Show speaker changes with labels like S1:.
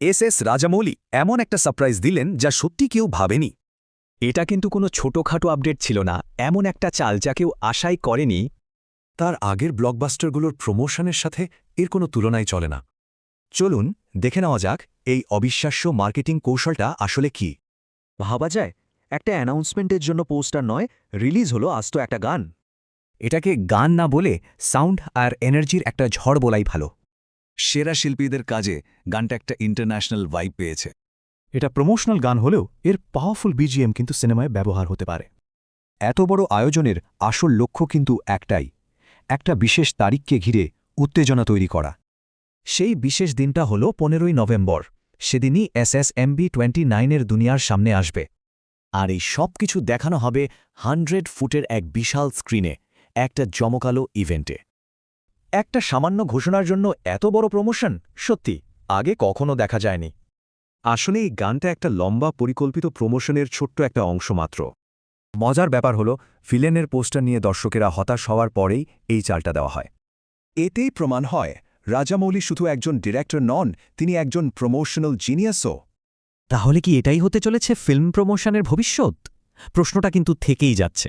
S1: S S Rajamouli এমন একটা surprise দিলেন যা সত্যি কেউ ভাবেনি।
S2: এটা কিন্তু কোনো ছোটখাটো আপডেট ছিল না, এমন একটা চাল যা কেউ আশাই করেনি।
S3: তার আগের ব্লকবাস্টারগুলোর প্রমোশনের সাথে এর কোনো তুলনাই চলে না।
S1: চলুন দেখে নেওয়া যাক এই অবিশ্বাস্য মার্কেটিং কৌশলটা আসলে কি।
S4: ভাবা যায়, একটা অ্যানাউন্সমেন্টের জন্য পোস্টার নয়, রিলিজ হলো আস্ত একটা গান।
S2: এটাকে গান না বলে সাউন্ড আর এনার্জির একটা ঝড় বলাই ভালো।
S3: সেরা শিল্পীদের কাজে গানটা একটা ইন্টারন্যাশনাল ভাইব পেয়েছে।
S5: এটা প্রমোশনাল গান হলেও এর পাওয়ারফুল বিজিএম কিন্তু সিনেমায় ব্যবহার হতে পারে।
S1: এত বড় আয়োজনের আসল লক্ষ্য কিন্তু একটাই, একটা বিশেষ তারিখকে ঘিরে উত্তেজনা তৈরি করা। সেই বিশেষ দিনটা হল পনেরোই নভেম্বর, সেদিনই এস এস এসএসএমবি টোয়েন্টি নাইনের দুনিয়ার সামনে আসবে।
S4: আর এই সব কিছু দেখানো হবে হান্ড্রেড ফুটের এক বিশাল স্ক্রিনে একটা জমকালো ইভেন্টে
S1: একটা সামান্য ঘোষণার জন্য এত বড় প্রমোশন? সত্যি, আগে কখনো দেখা যায়নি।
S3: আসলে এই গানটা একটা লম্বা পরিকল্পিত প্রমোশনের ছোট্ট একটা অংশ মাত্র।
S1: মজার ব্যাপার হল ফিলেনের পোস্টার নিয়ে দর্শকেরা হতাশ হওয়ার পরেই এই চালটা দেওয়া হয়।
S6: এতেই প্রমাণ হয়, রাজামৌলি শুধু একজন ডিরেক্টর নন, তিনি একজন প্রমোশনাল জিনিয়াসও।
S2: তাহলে কি এটাই হতে চলেছে ফিল্ম প্রমোশনের ভবিষ্যৎ? প্রশ্নটা কিন্তু থেকেই যাচ্ছে।